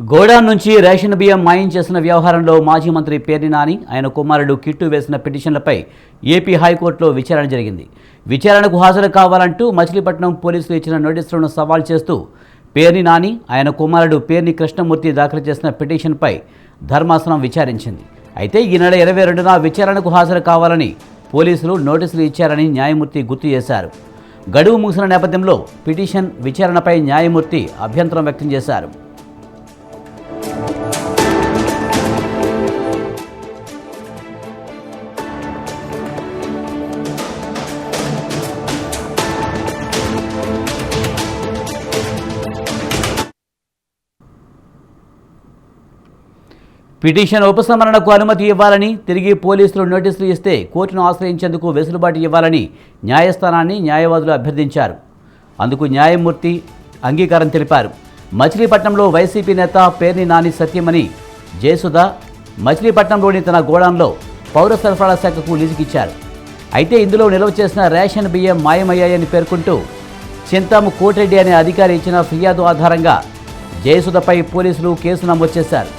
గోడాన్ నుంచి రేషన్ బియ్యం మాయం చేసిన వ్యవహారంలో మాజీ మంత్రి పేర్ని నాని ఆయన కుమారుడు కిట్టు వేసిన పిటిషన్లపై ఏపీ హైకోర్టులో విచారణ జరిగింది. విచారణకు హాజరు కావాలంటూ మచిలీపట్నం పోలీసులు ఇచ్చిన నోటీసులను సవాల్ చేస్తూ పేర్ని నాని ఆయన కుమారుడు పేర్ని కృష్ణమూర్తి దాఖలు చేసిన పిటిషన్పై ధర్మాసనం విచారించింది. అయితే ఈ నెల ఇరవై రెండున విచారణకు హాజరు కావాలని పోలీసులు నోటీసులు ఇచ్చారని న్యాయమూర్తి గుర్తు చేశారు. గడువు ముగిసిన నేపథ్యంలో పిటిషన్ విచారణపై న్యాయమూర్తి అభ్యంతరం వ్యక్తం చేశారు. పిటిషన్ ఉపసంహరణకు అనుమతి ఇవ్వాలని తిరిగి పోలీసులు నోటీసులు ఇస్తే కోర్టును ఆశ్రయించేందుకు వెసులుబాటు ఇవ్వాలని న్యాయస్థానాన్ని న్యాయవాదులు అభ్యర్థించారు. అందుకు న్యాయమూర్తి అంగీకారం తెలిపారు. మచిలీపట్నంలో వైసీపీ నేత పేర్ని నాని సత్యమని జయసుధ మచిలీపట్నంలోని తన గోడాంలో పౌర సరఫరాల శాఖకు లీజుకిచ్చారు. అయితే ఇందులో నిల్వ చేసిన రేషన్ బియ్యం మాయమయ్యాయని పేర్కొంటూ చింతాము కోటిరెడ్డి అనే అధికారి ఇచ్చిన ఫిర్యాదు ఆధారంగా జయసుధపై పోలీసులు కేసు నమోదు చేశారు.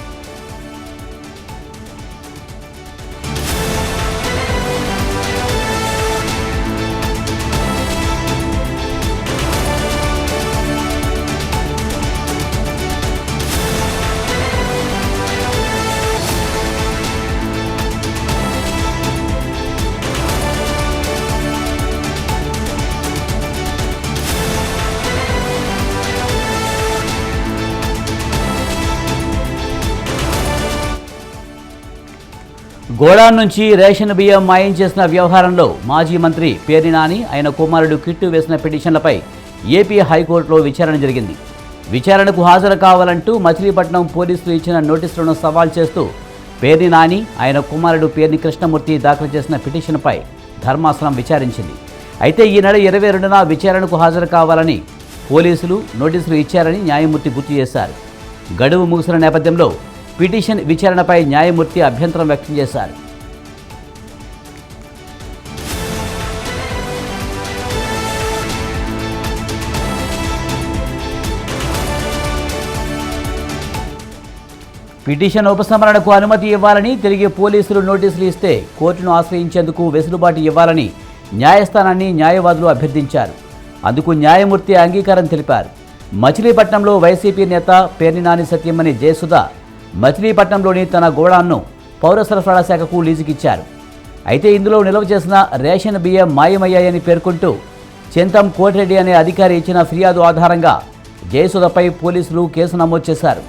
గోడా నుంచి రేషన్ బియ్యం మాయం చేసిన వ్యవహారంలో మాజీ మంత్రి పేరి నాని ఆయన కుమారుడు కిట్టు వేసిన పిటిషన్లపై ఏపీ హైకోర్టులో విచారణ జరిగింది. విచారణకు హాజరు కావాలంటూ మచిలీపట్నం పోలీసులు ఇచ్చిన నోటీసులను సవాల్ చేస్తూ పేర్ని నాని ఆయన కుమారుడు పేర్ని కృష్ణమూర్తి దాఖలు చేసిన పిటిషన్పై ధర్మాసనం విచారించింది. అయితే ఈ నెల ఇరవై రెండున విచారణకు హాజరు కావాలని పోలీసులు నోటీసులు ఇచ్చారని న్యాయమూర్తి గుర్తు చేశారు. గడువు ముగిసిన నేపథ్యంలో పిటిషన్ విచారణపై న్యాయమూర్తి అభ్యంతరం వ్యక్తం చేశారు. పిటిషన్ ఉపసంహరణకు అనుమతి ఇవ్వాలని తిరిగి పోలీసులు నోటీసులు ఇస్తే కోర్టును ఆశ్రయించేందుకు వెసులుబాటు ఇవ్వాలని న్యాయస్థానాన్ని న్యాయవాదులు అభ్యర్థించారు. అందుకు న్యాయమూర్తి అంగీకారం తెలిపారు. మచిలీపట్నంలో వైసీపీ నేత పేర్ని నాని సత్యమణి జయసుధ మచిలీపట్నంలోని తన గోడాన్ను పౌర సరఫరాల శాఖకు లీజుకిచ్చారు. అయితే ఇందులో నిల్వ చేసిన రేషన్ బియ్యం మాయమయ్యాయని పేర్కొంటూ చింతం కోటిరెడ్డి అనే అధికారి ఇచ్చిన ఫిర్యాదు ఆధారంగా జయసుధపై పోలీసులు కేసు నమోదు చేశారు.